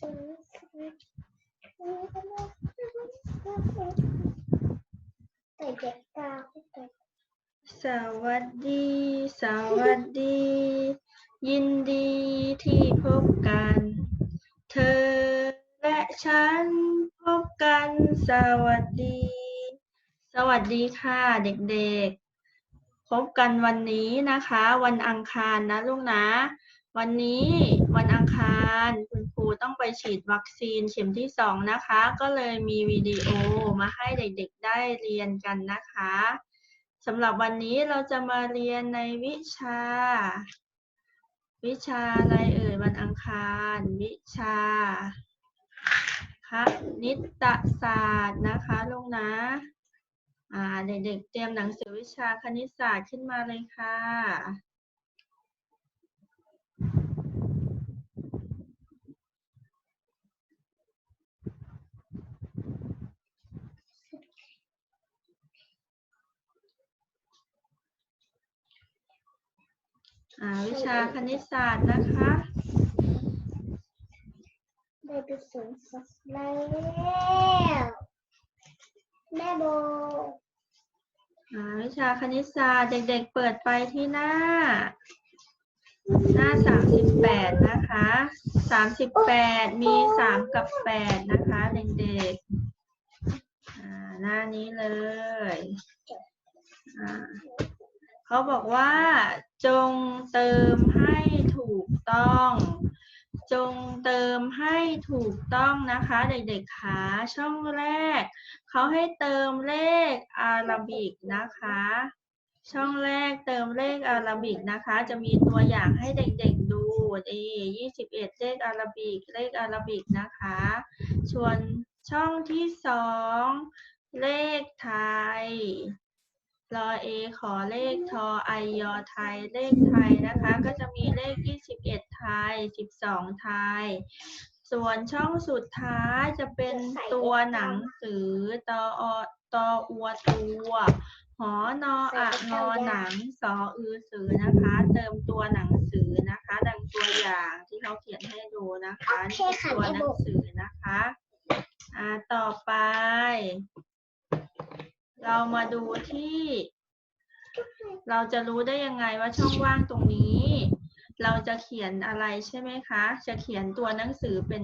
สวัสดี สวัสดี ยินดีที่พบกัน เธอและฉันพบกัน สวัสดี สวัสดีค่ะเด็กๆ พบกันวันนี้นะคะ วันอังคารนะลูกนะ วันนี้วันอังคารคุณครู ต้องไปฉีดวัคซีนเข็มที่สองนะคะ ก็เลยมีวิดีโอมาให้เด็กๆได้เรียนกันนะคะสำหรับวันนี้เราจะมาเรียนในวิชา วิชาอะไรเอ่ยวันอังคาร วิชาคณิตศาสตร์นะคะลูกนะอ่าเด็กๆเตรียมหนังสือวิชาคณิตศาสตร์ขึ้นมาเลยค่ะ อ่าวิชาคณิตศาสตร์นะคะได้ไปสวนสัตว์แล้วแม่โบอ่าวิชาคณิตศาสตร์เด็กๆเปิดไปที่หน้า หน้าสามสิบแปดนะคะสามสิบแปดมีสามกับแปดนะคะเด็กๆอ่าหน้านี้เลยอ่าเขาบอกว่า จงเติมให้ถูกต้อง จงเติมให้ถูกต้องนะคะ เด็กๆคะช่องแรก เขาให้เติมเลขอาราบิกนะคะ ช่องแรกเติมเลขอาราบิกนะคะ จะมีตัวอย่างให้เด็กๆดูนี่ยี่สิบเอ็ดเลขอาราบิกเลขอาราบิกนะคะส่วนช่องที่สองเลขไทย รอเอขอเลขทอไอยอไทยเลขไทยนะคะ ก็จะมีเลข 21 ไทย 12 ไทย ส่วนช่องสุดท้ายจะเป็นตัวหนังสือตออตออัวตัวหอนออะงอหนังสออือสือนะคะ เติมตัวหนังสือนะคะ ดังตัวอย่างที่เขาเขียนให้ดูนะคะนี่คือตัวหนังสือนะคะ อ่าต่อไป เรามาดูที่ เราจะรู้ได้ยังไงว่าช่องว่างตรงนี้ เราจะเขียนอะไรใช่ไหมคะ จะเขียนตัวหนังสือเป็น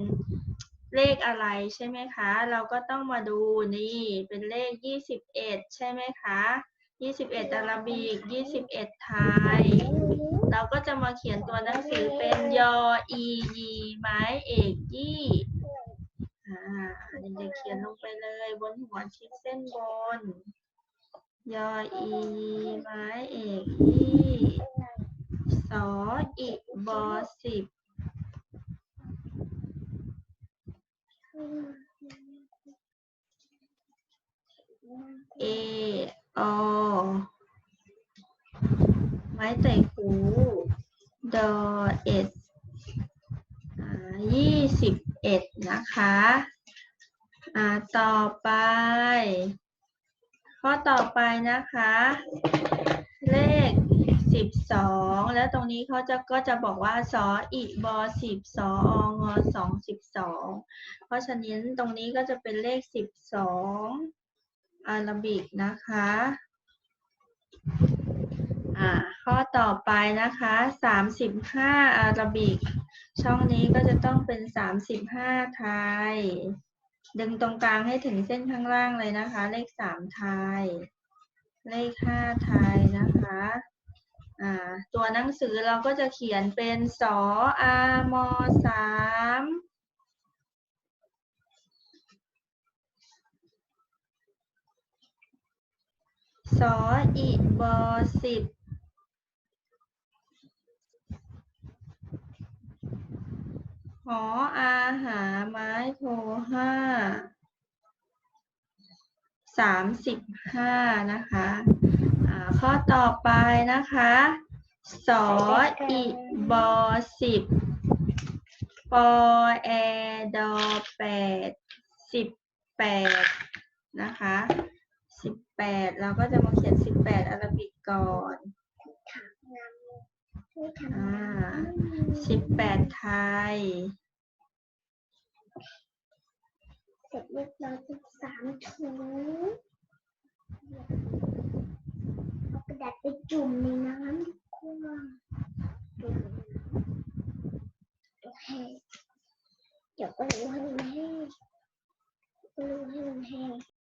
เลขอะไรใช่ไหมคะ เราก็ต้องมาดูนี่เป็นเลขยี่สิบเอ็ดใช่ไหมคะยี่สิบเอ็ดอาราบิกยี่สิบเอ็ดไทย เราก็จะมาเขียนตัวหนังสือเป็นยออียีไม้เอกยี่อ่าเด็กๆเขียนลงไปเลยบนหัวชิดเส้นบน ยออีไม้เอกยี่สออีบอสิบเออไม้แต่หูดอเอ็ดอ่ายี่สิบเอ็ดนะคะ อ่า ต่อไป ข้อต่อไปนะคะ เลขสิบสองแล้วตรงนี้เขาจะก็จะบอกว่าสออีบอสิบสอองอสองสิบสองเพราะฉะนั้นตรงนี้ก็จะเป็นเลขสิบสองอารบิกนะคะอ่าข้อต่อไปนะคะสามสิบห้าอารบิก ช่องนี้ก็จะต้องเป็นสามสิบห้าไทย ดึงตรงกลางให้ถึงเส้นข้างล่างเลยนะคะ เลขสามไทย เลขห้าไทยนะคะอ่าตัวหนังสือเราก็จะเขียนเป็นสออามสามสออีบอสิบ หออาหาไม้โทห้าสามสิบห้านะคะข้อต่อไปนะคะสออีบอสิบปอแอดอแปดสิบแปดนะคะสิบแปดเราก็จะมาเขียนสิบแปดอาราบิกก่อน อ่าสิบแปดไทย เสร็จเรียบร้อยเป็สามถุงเอากระดาษไปจุ่มในน้